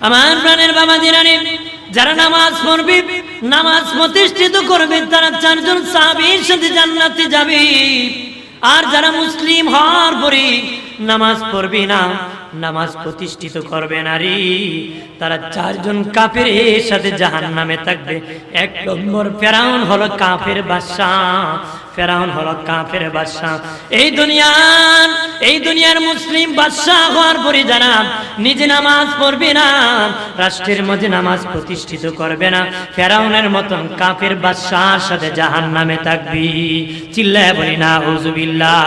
আমার প্রাণের বাবা দিনানি যারা নামাজ পড়বে, নামাজ প্রতিষ্ঠিত করবে, তারা চারজন সাহাবীর সাথে জান্নাতে যাবে। আর যারা মুসলিম হওয়ার পরে নামাজ পড়বে না, নামাজ প্রতিষ্ঠিত করবে না রে। তারা চারজন কাফের সাথে জাহান নামে থাকবে। এক নম্বর ফেরাউন হলো কাফের বাদশাহ। ফেরাউন হলো কাফের বাদশাহ। এই দুনিয়ার এই দুনিয়ার মুসলিম বাদশাহ হওয়ার পরে যারা নিজে নামাজ পড়বে না, রাষ্ট্রের মধ্যে নামাজ প্রতিষ্ঠিত করবে না, ফেরাউনের মতন কাফের বাদশাহর সাথে জাহান নামে থাকবি। চিল্লায় বলি না হুজুবিল্লাহ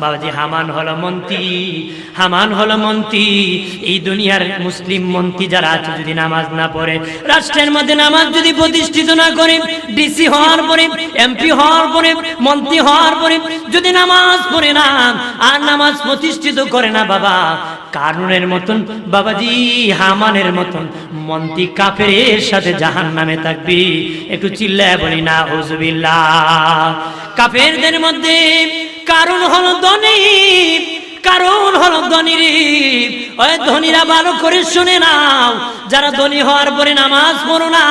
বাবাজি, হামান হলো মন্ত্রী। হামান হলো মন্ত্রী। এই দুনিয়ার মুসলিম মন্ত্রী যারা আছে, যদি নামাজ না পড়ে, রাষ্ট্রের মধ্যে নামাজ যদি প্রতিষ্ঠিত না করে, ডিসি হওয়ার পরে, এমপি হওয়ার পরে মন্ত্রী হওয়ার পরে যদি নামাজ পড়ে না, আর নামাজ প্রতিষ্ঠিত করে না বাবা কারণের মতন, বাবাজি হামানের মতন মন্ত্রী কাফের সাথে জাহান নামে থাকবি। একটু চিল্লায় বলি না হুজবিল্লা কাফেরদের মধ্যে কারণ হলো ধনী কারণ হলো ধনী রে। ওই ধনীরা ভালো করে শুনে নাও। যারা ধনী হওয়ার পরে নামাজ পড়ো না,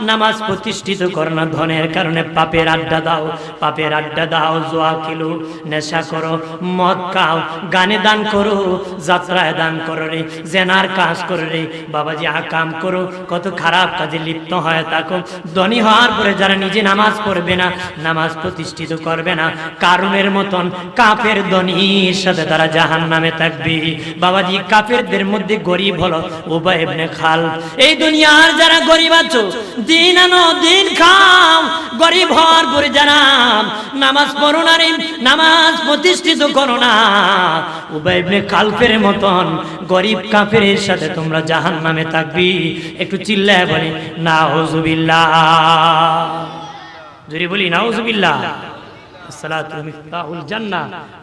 নামাজ প্রতিষ্ঠিত করো না ধনের কারণে। পাপের আড্ডা দাও, পাপের আড্ডা দাও, জোয়া খেলো, নেশা করো, মদ খাও, গানে দান করো, যাত্রায় দান করো রে, জেনার কাজ করো রে, বাবাজি আকাম করো, কত খারাপ কাজে লিপ্ত হয় থাকো। ধনী হওয়ার পরে যারা নিজে নামাজ পড়বে না, নামাজ প্রতিষ্ঠিত করবে না কারণের মতন কাপের ধনীর সাথে তারা জাহান নামে থাকবে। বাবাজি কাফেরদের মধ্যে গরিব হলো উবাই ইবনে খাল। এই দুনিয়ার যারা গরিব আছো, দিন আনো দিন খাও। গরিব হওয়ার পরে যারা নামাজ পড়ো না নামাজ প্রতিষ্ঠিত করো না। উবাই ইবনে খালফের মতন গরিব কাফের সাথে তোমরা জাহান নামে থাকবি। একটু চিল্লায় বলি না হজুবিল্লাহ যদি বলি না হজুবিল্লাহ সালাতু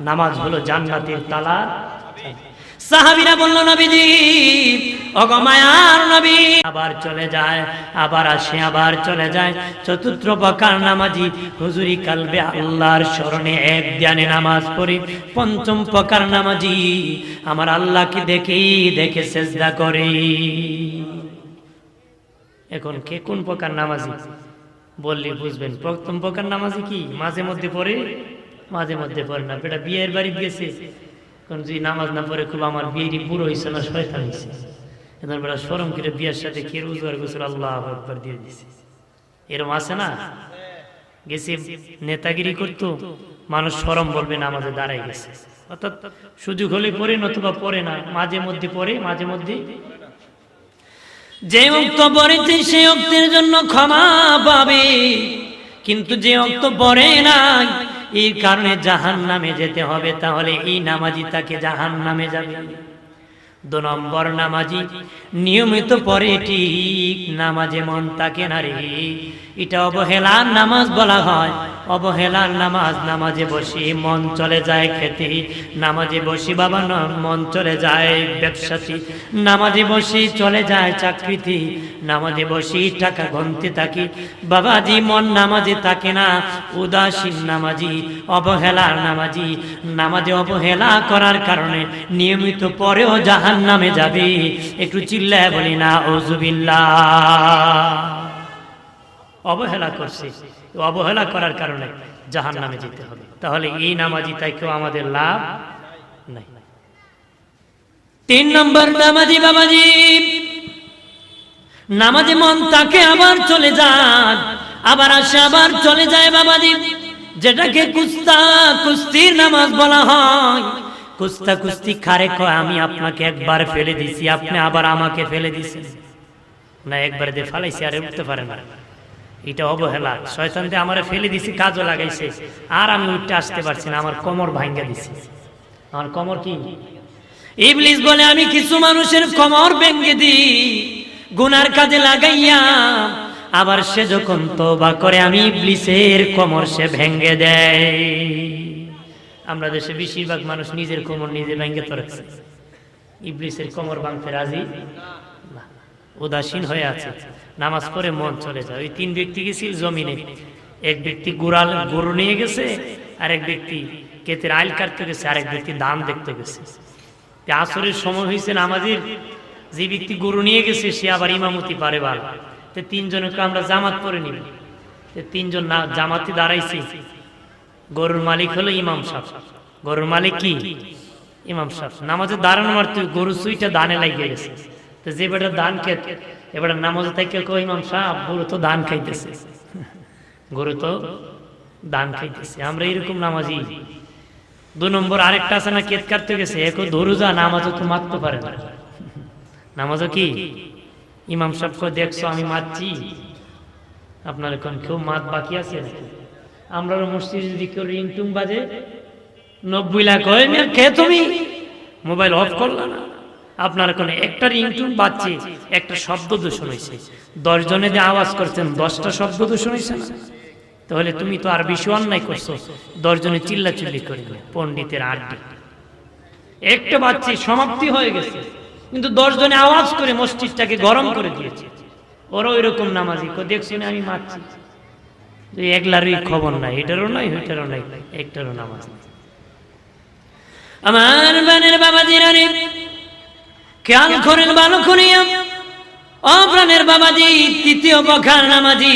নামাজ হলো জান্নাতের তালা। সাহাবীরা বলল, নবীজি অগমায়ার নবী। আবার চলে যায়, আবার আসে, আবার চলে যায়। চতুর্থ প্রকার নামাজি হুজুরি কালবে আল্লাহর স্মরণে এক ধ্যানে নামাজ পড়ি। পঞ্চম প্রকার নামাজি আমার আল্লাহকে দেখেই দেখে সেজদা করে। এখন কে কোন প্রকার নামাজি? বললি বুঝবেন। প্রথম প্রকার নামাজি কি? মাঝে মধ্যে পড়ে? মাঝে মধ্যে পড়ে না। বেটা বিয়ের বাড়ি গেছে। কোন যদি নামাজ না পড়ে, খুব আমার বিয়েরই বুড়ো হয়েছে না, শয়তান হয়েছে এখন বেটা সরম করে বিয়ের সাথে কে রোজগার গোসল আল্লাহ একবার দিয়ে দিছে। এরম আছে না? গেছে, নেতাগিরি করতো, মানুষ সরম বলবে না আমাদের দাঁড়াই গেছে। অর্থাৎ সুযোগ হলে পড়ে নতুবা পড়ে না। মাঝে মধ্যে পড়ে, মাঝে মধ্যে যে অক্ত পড়েছে সে অক্তের জন্য ক্ষমা পাবে। কিন্তু যে অক্ত পড়ে নাই এই কারণে জাহান নামে যেতে হবে, তাহলে এই নামাজি তাকে জাহান নামে যাবে। দু নম্বর নামাজি। নিয়মিত পরে ঠিক নামাজে মন তাকে না রে। এটা অবহেলার নামাজ বলা হয়। অবহেলার নামাজ নামাজে বসি মন চলে যায় খেতে। নামাজে বসি বাবা মন চলে যায় ব্যবসাতে। নামাজে বসি চলে যায় চাকরিতে। নামাজে বসে টাকা গনতে থাকি। বাবাজি মন নামাজে থাকে না। উদাসীন নামাজি, অবহেলার নামাজি। নামাজে অবহেলা করার কারণে নিয়মিত পরেও জাহান নামে যাবে। একটু চিল্লায় বলি না ওজুবিল্লাহ অবহেলা করছে। অবহেলা করার কারণে জাহান নামে যেতে হবে। তাহলে এই নামাজি তাই কেউ আমাদের লাভ নাই। তিন নম্বর নামাজি বাবাজি, নামাজে মন তাকে আবার চলে যান। আবার আসে, আবার চলে যায় বাবাজি। যেটাকে কুস্তা কুস্তির নামাজ বলা হয়। কুস্তা কুস্তি খারে কয়, আমি আপনাকে একবার ফেলে দিছি, আপনি আবার আমাকে ফেলে দিছেন। না, একবার দিয়ে ফালাইছি, আরে উঠতে পারে না। এটা অবহেলা। শয়তান দিয়ে আমার ফেলে দিছি, কাজও লাগাইছে। আর আমি উঠতে আসতে পারছি না, আমার কোমর ভাঙ্গা দিছি। আমার কোমর কি? ইবলিস বলে, আমি কিছু মানুষের কোমর ভেঙ্গে দিই, গুনার কাজে লাগাইয়া, আবার সে যখন তোবা করে, আমি ইবলিসের কোমর সে ভেঙ্গে দেয়। আমরা দেশে বেশিরভাগ মানুষ নিজের কোমর নিজে ভেঙ্গে ধরেছে। ইবলিসের কোমর ভাঙতে রাজি? উদাসীন হয়ে আছে। নামাজ পড়ে মন চলে যায়। ওই তিন ব্যক্তি গেছিল জমিনে। এক ব্যক্তি গুড়াল গরু নিয়ে গেছে আর এক ব্যক্তি কেতের আইল কাটতে গেছে আর এক ব্যক্তি দাম দেখতে গেছে। আসরের সময় হয়েছে নামাজের। যে ব্যক্তি গরু নিয়ে গেছে, সে আবার ইমামতি পারে ভালো। তো তিনজনকে আমরা জামাত পরে নিব। তিনজন না জামাতে দাঁড়াইছি। গরুর মালিক হলো ইমাম সাহেব। গরুর মালিক কি? ইমাম সাহেব। নামাজে দাঁড়ানো মারতে গরু সুইটা দানে লাগিয়ে গেছে তো যে বেটা দান কে এবার নামাজে থেকে কো ইমাম সাহ গরু তো দান খাইতেছে। গরু তো দান খাইতেছে। আমরা এরকম নামাজি। দু নম্বর আরেকটা আছে না, কেত কাটতে গেছে। এক ধরু যা, নামাজও তো মারতে পারে না। নামাজও কি? ইমাম সাহেবকে দেখছ, আমি মারছি। আপনার এখন কেউ মাত বাকি আছে নাকি? আমরা মসজিদ যদি কেউ রিংটুং বাজে, নব্বই লাখ কে তুমি মোবাইল অফ করলা না। আপনার এখন একটা রিংটুন বাজছে, একটা শব্দ দূষণ হয়েছে দশ জনে যে আওয়াজ করছেন, দশটা শব্দ দূষণ হয়েছে না। তাহলে তুমি তো আর বেশি অন্যায় করছ। দশ জনে চিল্লা চিল্লি করবে পণ্ডিতের আড্ডি। একটা বাচ্চি সমাপ্তি হয়ে গেছে। কিন্তু দশ জনে আওয়াজ করে মসজিদটাকে গরম করে দিয়েছে। ওরা ওই রকম নামাজি দেখছি না, আমি মারছি। একলারই খবর নাই, এটারও নাই, ওইটারও নাই, একটারও নামাজ আমার বানের বাবা জিরানি খেয়াল করেন ভালো করিয়া ও প্রাণের বাবাজি, তৃতীয় বখার নামাজি,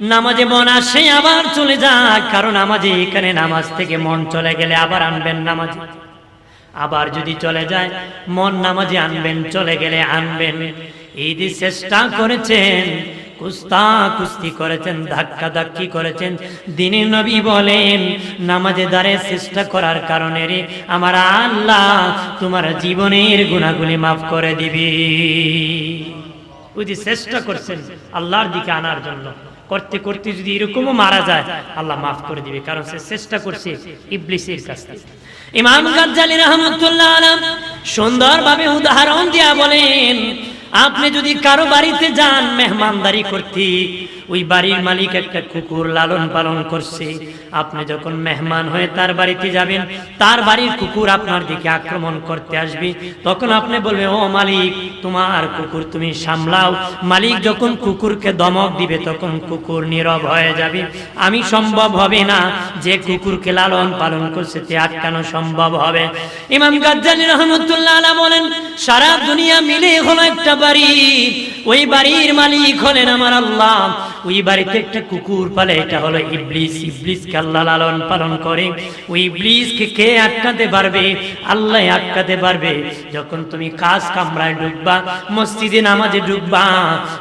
নামাজে মন আসে আবার চলে যায়, কারণ নামাজে এখানে নামাজ থেকে মন চলে গেলে আবার আনবেন নামাজ। আবার যদি চলে যায়, মন নামাজে আনবেন, চলে গেলে আনবেন। এই যে চেষ্টা করেছেন কুস্তা কুস্তি করেছেন, ধাক্কা ধাক্কি করেছেন। দিনের নবী বলেন, নামাজে দাঁড়ে চেষ্টা করার কারণে রে, আমার আল্লাহ তোমার জীবনের গুণাগুলি মাফ করে দিবি। যে চেষ্টা করছেন আল্লাহর দিকে আনার জন্য। করতে করতে যদি এরকমও মারা যায়, আল্লাহ মাফ করে দিবে, কারণ সে চেষ্টা করছে ইবলিসের কাছ থেকে। ইমাম গাজ্জালি রহমতুল্লাহ সুন্দরভাবে উদাহরণ দিয়া বলেন আপনি যদি কারও বাড়িতে যান মেহমানদারি করতে ওই বাড়ির মালিক একটা কুকুর লালন পালন করছে। আপনি যখন মেহমান হয়ে তার বাড়িতে যাবেন, তার বাড়ির কুকুর আপনার দিকে আক্রমণ করতে আসবে। তখন আপনি বলবেন, ও মালিক, তোমার কুকুর তুমি সামলাও। মালিক যখন কুকুরকে দমক দিবে, তখন কুকুর নীরব হয়ে যাবে। আমি সম্ভব হবে না যে কুকুরকে লালন পালন করছে, তে আটকানো সম্ভব হবে? ইমাম গাজ্জালি রহমতুল্লাহ বলেন, সারা দুনিয়া মিলে হলো একটা বাড়ি। ওই বাড়ির মালিক হলেন আমার আল্লাহ। ওই বাড়িতে একটা কুকুর পালে, এটা হলো ইবলিস। ইবলিসকে আল্লাহ লালন পালন করে। ওই ইবলিসকে কে আটকাতে পারবে? আল্লাহ আটকাতে পারবে। যখন তুমি কাজ কামরায় ঢুকবা, মসজিদে নামাজে ঢুকবা,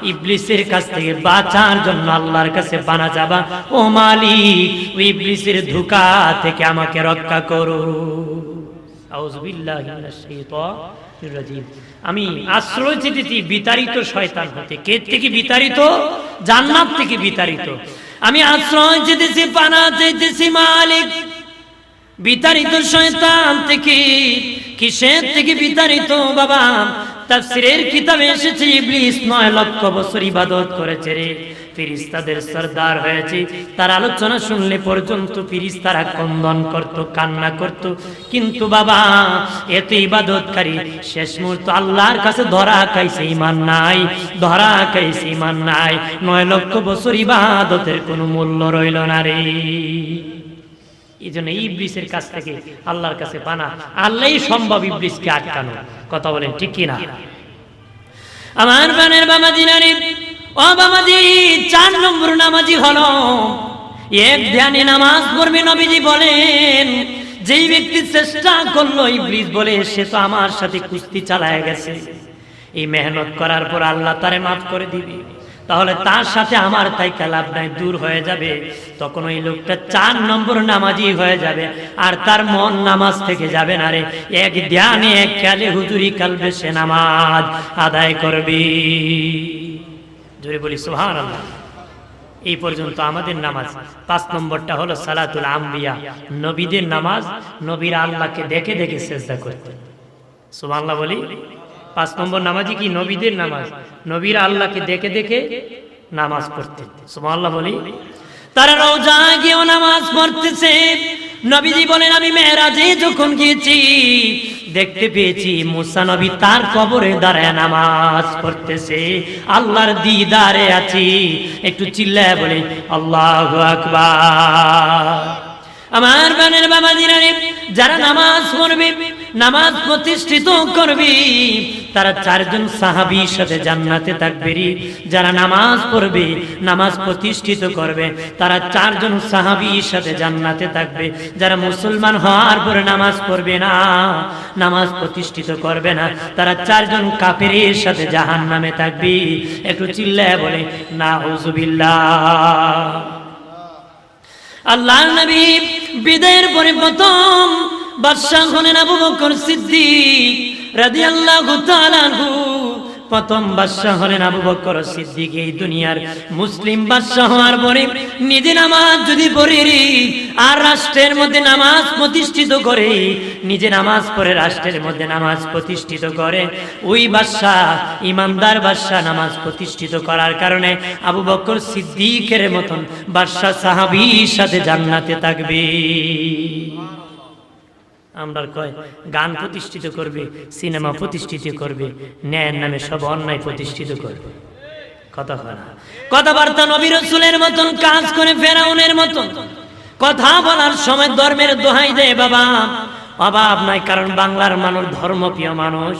ইবলিসের কাছ থেকে বাঁচার জন্য আল্লাহর কাছে বানা যাবা। ও মালিক, ওই ইবলিসের ধোকা থেকে আমাকে রক্ষা করো। আউযুবিল্লাহি মিনাশ শাইতানির। আমি আশ্রয় চেয়েছি বিতাড়িত শয়তান হতে। কে থেকে বিতাড়িত? জান্নাত থেকে বিতাড়িত। আমি আশ্রয় চেতেছি পানা চেয়েছি মালিক। বিতাড়িত শয়তান থেকে কিসের থেকে বিতাড়িত বাবা? তাফসীরের কিতাবে এসেছে, ইবলিস নয় লক্ষ বছর ইবাদত করেছে রে। ফিরিস্তাদের সর্দার হয়েছে। তার আলোচনা শুনলে পর্যন্ত কন্দন করত, কান্না করত। কিন্তু বাবা এত ইবাদতকারী। শেষ মুহূর্ত আল্লাহর কাছে ধরা খাইছে নাই, ধরা খাইছে নাই। নয় লক্ষ বছর ইবাদতের কোনো মূল্য রইল না রে। এই জন্য ইবলিসের কাছ থেকে আল্লাহর কাছে পানা। আল্লাহই সম্ভব ইবলিসকে আটকানো। কথা বলেন, ঠিক কিনা? আমার বানের বাবা জিনারি ও বাবাজি, চার নম্বর নামাজি হলো। এক ধ্যানে নামাজ পড়বে নবীজি বলেন, যেই ব্যক্তি চেষ্টা করল ইবলিস বলে, সে তো আমার সাথে কুস্তি চালায় গেছে। এই মেহনত করার পর আল্লাহ তারে মাফ করে দিবে। তাহলে তার সাথে আমার তাই লাভ নাই, দূর হয়ে যাবে। তখন ওই লোকটা চার নম্বর নামাজি হয়ে যাবে। আর তার মন নামাজ থেকে যাবে না রে। এক ধ্যানে, এক খেয়ালে হুজুরি কালবে সে নামাজ আদায় করবি। জোরে বলি সোহান আল্লাহ এই পর্যন্ত আমাদের নামাজ। পাঁচ নম্বরটা হলো সালাতুল আম্বিয়া। নবীদের নামাজ, নবীরা আল্লাহকে দেখে দেখে চেষ্টা করতেন সুবহানাল্লাহ বলি। পাঁচ নম্বর নামাজই কি নবীদের নামাজ? নবীরা আল্লাহকে দেখে দেখে নামাজ পড়তে সুবহানাল্লাহ বলি। তারা রোজা গিয়েও নামাজ পড়তেছে। নবীজি বলেন, আমি মেহরাজে যখন গিয়েছি, দেখতে পেয়েছি মুসা নবী তার কবরে দাঁড়ায় নামাজ পড়তেছে। আল্লাহর দিদারে আছি। একটু চিল্লায় বলে, আল্লাহ আকবার। আমার বানের বাবা দিনারে যারা নামাজ পড়বে নামাজ প্রতিষ্ঠিত করবি। তারা চারজন সাহাবীর সাথে জান্নাতে থাকবে যারা নামাজ পড়বে, নামাজ প্রতিষ্ঠিত করবে, তারা চারজন সাহাবীর সাথে জান্নাতে থাকবে। যারা মুসলমান হওয়ার পরে নামাজ পড়বে না, নামাজ প্রতিষ্ঠিত করবে না, তারা চারজন কাফেরের সাথে জাহান নামে থাকবে। একটু চিল্লায় বলে না হুজুবিল্লাহ আল্লাহ নবী বিদায়ের পরে প্রথম বাদশাহ হলেন আবু বকর সিদ্দিক রাদিয়াল্লাহু তাআলা প্রথম বাদশাহ হলেন আবু বকর সিদ্দিক এই দুনিয়ার মুসলিম বাদশাহ হওয়ার পরে নিজে নামাজ যদি পড়ে আর রাষ্ট্রের মধ্যে নামাজ প্রতিষ্ঠিত করে, নিজে নামাজ পড়ে রাষ্ট্রের মধ্যে নামাজ প্রতিষ্ঠিত করে, ওই বাদশাহ, ইমানদার বাদশাহ নামাজ প্রতিষ্ঠিত করার কারণে আবু বকর সিদ্দিকের মতন বাদশাহ সাহাবীর সাথে জান্নাতে থাকবে। আমরা কয়, গান প্রতিষ্ঠিত করবে, সিনেমা প্রতিষ্ঠিত করবে, ন্যায়ের নামে সব অন্যায় প্রতিষ্ঠিত করবে। কথা না। কথাবার্তা নবী রসুলের মতন, কাজ করে ফেরাউনের মতন। কথা বলার সময় ধর্মের দোহাই দেয় বাবা। অভাব নাই, কারণ বাংলার মানুষ ধর্মপ্রিয় মানুষ।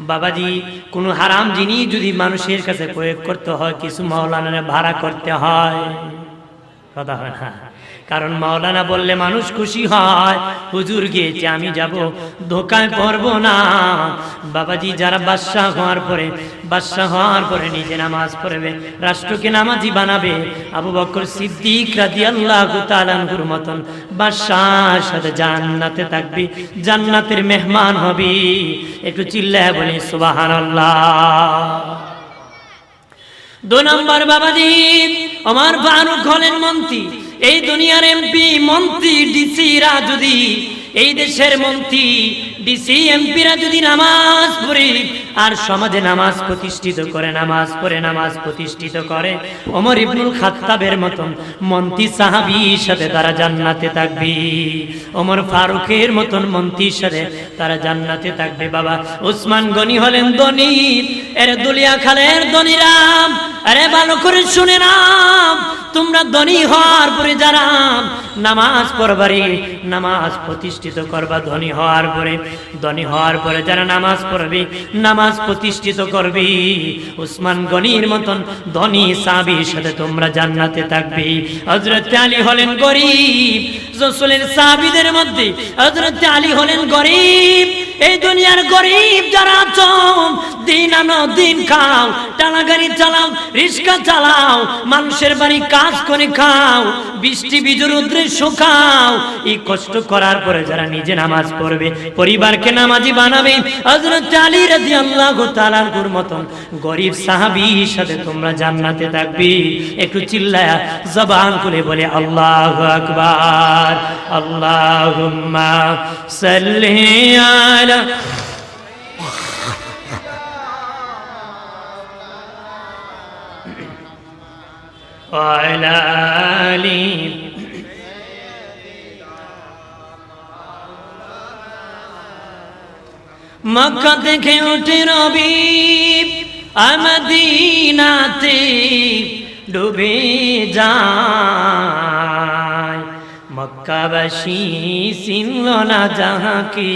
বাবাজি, কোনো হারাম জিনিস যদি মানুষের কাছে প্রয়োগ করতে হয়, কিছু মাওলানা ভাড়া করতে হয়। কথা হয় না। কারণ মাওলানা বললে মানুষ খুশি হয়। হুজুর গিয়েছে, আমি যাব। ধোকায় পড়ব না। বাবাজি যারা বাদশাহ হওয়ার পরে, বাদশাহ হওয়ার পরে নিজে নামাজ পড়বে, রাষ্ট্রকে নামাজি বানাবে। আবু বকর সিদ্দিক রাদিয়াল্লাহু তাআলার মতন বাদশাহ সাথে জান্নাতে থাকবি, জান্নাতের মেহমান হবি। একটু চিল্লায় বলি, সুবহানাল্লাহ। দু নম্বর বাবাজি আমার ফারুক হলেন মন্ত্রী। এই দুনিয়ার এমপি, মন্ত্রী ডিসিরা যদি, এই দেশের মন্ত্রী ডিসি এমপিরা যদি নামাজ পড়ে, আর সমাজে নামাজ প্রতিষ্ঠিত করে, নামাজ পড়ে, নামাজ প্রতিষ্ঠিত করে, ওমর ইবনুল খাত্তাবের মতন মন্ত্রী সাহাবীর সাথে তারা জান্নাতে থাকবে। ওমর ফারুকের মতন মন্ত্রীর সাথে তারা জান্নাতে থাকবে। বাবা উসমান গনি হলেন ধনী, এর দুলিয়া খালের ধনীরাম আরে ভালো করে শুনে নাম তোমরা ধনী হওয়ার পরে যারা নামাজ পড়বারে নামাজ প্রতিষ্ঠিত করবা, ধনী হওয়ার পরে, ধনী হওয়ার পরে যারা নামাজ পড়বে, নামাজ প্রতিষ্ঠিত করবে। উসমান গনির মতন ধনী সাবির সাথে তোমরা জান্নাতে থাকবে। হজরত আলী হলেন গরিব। রসুলের সাহাবীদের মধ্যে হজরত আলী হলেন গরিব। এই দুনিয়ার গরিব যারা আছো, দিন আনো দিন খাও টানা গাড়ি চালাও, রিক্সা চালাও, মানুষের বাড়ি কাজ করে খাও বৃষ্টি বিজুর উদ্রে শুকাও। এই কষ্ট করার পরে যারা নিজে নামাজ পড়বে, পরিবারকে নামাজি বানাবে। হযরত আলী রাদিয়াল্লাহু তাআলার মতন গরিব সাহাবীর সাথে তোমরা জান্নাতে থাকবে। একটু চিল্লায়া জবান খুলে বলে, আল্লাহু আকবার, আল্লাহুম্মা সাল্লি আলা وعلى آله মক্কা থেকে উঠে রবি আমদিনাতে ডুবে যায় মক্কাবাসী চিনল না যাহাকে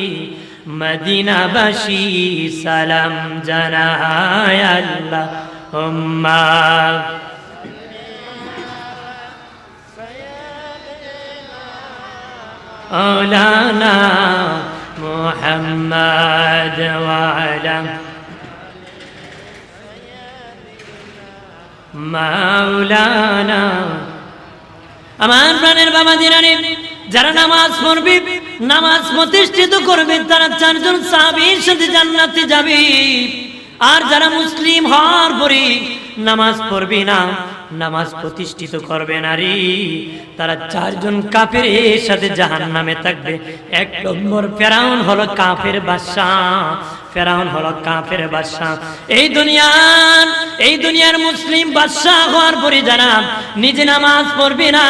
মদিনাবাসী সালাম জানায় আল্লাহ مولانا محمد وعلى মাওলানা আমার প্রাণের বাবা দিনানি যারা নামাজ পড়বে নামাজ প্রতিষ্ঠিত করবে তারা চারজন সাহাবীর সাথে জান্নাতে যাবে আর যারা মুসলিম হওয়ার পরে নামাজ পড়বি না, নামাজ প্রতিষ্ঠিত করবে নারী। তারা চারজন কাফের সাথে জাহান নামে থাকবে। এক নম্বর ফেরাউন হলো কাফের বাদশাহ। ফেরাউন হলো কাফের বাদশাহ। এই দুনিয়ার এই দুনিয়ার মুসলিম বাদশাহ হওয়ার পরে যারা নিজে নামাজ পড়বে না,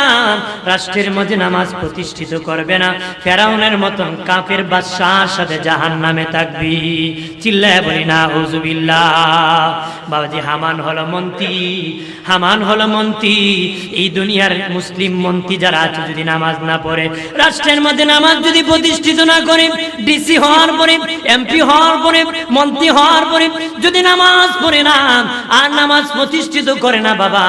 রাষ্ট্রের মধ্যে নামাজ প্রতিষ্ঠিত করবে না। ফেরাউনের মতন কাফের বাদশাহর সাথে জাহান নামে থাকবি। চিল্লায় বলি না হুজুবিল্লাহ বাবাজি, হামান হলো মন্ত্রী, হামান হলো মন্ত্রী। এই দুনিয়ার মুসলিম মন্ত্রী যারা আছে, যদি নামাজ না পড়ে, রাষ্ট্রের মধ্যে নামাজ যদি প্রতিষ্ঠিত না করে, ডিসি হওয়ার পরে, এমপি হওয়ার পরে মন্ত্রী হওয়ার পরে যদি নামাজ পড়ে না, আর নামাজ প্রতিষ্ঠিত করে না বাবা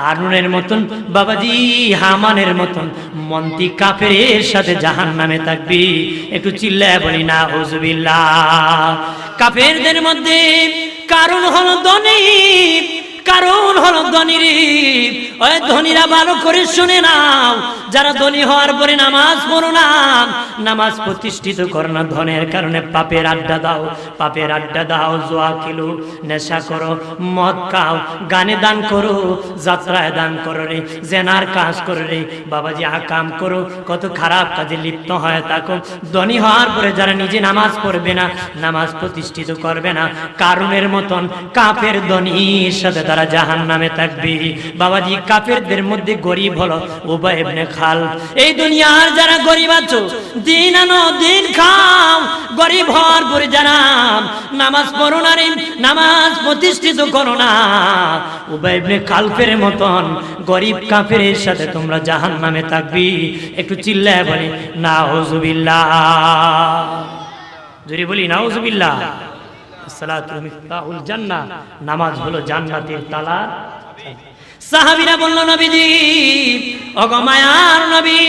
কারণের মতন বাবাজি, হামানের মতন মন্ত্রী কাফের সাথে জাহান নামে থাকবি। একটু চিল্লায় বলি না হুজুবিল্লাহ কাফেরদের মধ্যে কারণ হলো ধনী কারণ হলো ধনীর ওই ধনীরা ভালো করে শুনে নাও যারা ধনী হওয়ার পরে নামাজ পড়ো না, নামাজ প্রতিষ্ঠিত করো না, ধনের কারণে পাপের আড্ডা দাও, পাপের আড্ডা দাও, জোয়া খেলো, নেশা করো, মদ খাও, গানে দান করো, যাত্রায় দান করো রে, জেনার কাজ করো রে, বাবাজি আকাম করো, কত খারাপ কাজে লিপ্ত হয় থাকো। ধনী হওয়ার পরে যারা নিজে নামাজ পড়বে না, নামাজ প্রতিষ্ঠিত করবে না কারণের মতন কাপের ধনীর সাথে তারা জাহান নামে থাকবে। বাবাজি কাফেরদের মধ্যে গরিব হলো ইবনে খাল। এই দুনিয়ার যারা গরিব আছো, দিন আনো দিন খাও। গরিব হওয়ার পরে যারা নামাজ পড়ো না রে, নামাজ প্রতিষ্ঠিত করো না। উবাই ইবনে খালফের মতন গরিব কাফের সাথে তোমরা জাহান নামে থাকবি। একটু চিল্লায় বলে না হজুবিল্লাহ যদি বলি, নাউজুবিল্লাহ। সালাতু মিফতাহুল জান্নাহ, নামাজ হলো জান্নাতের তালা। সাহাবীরা বলল নবীজি অগমায়ার মায়ার নবী।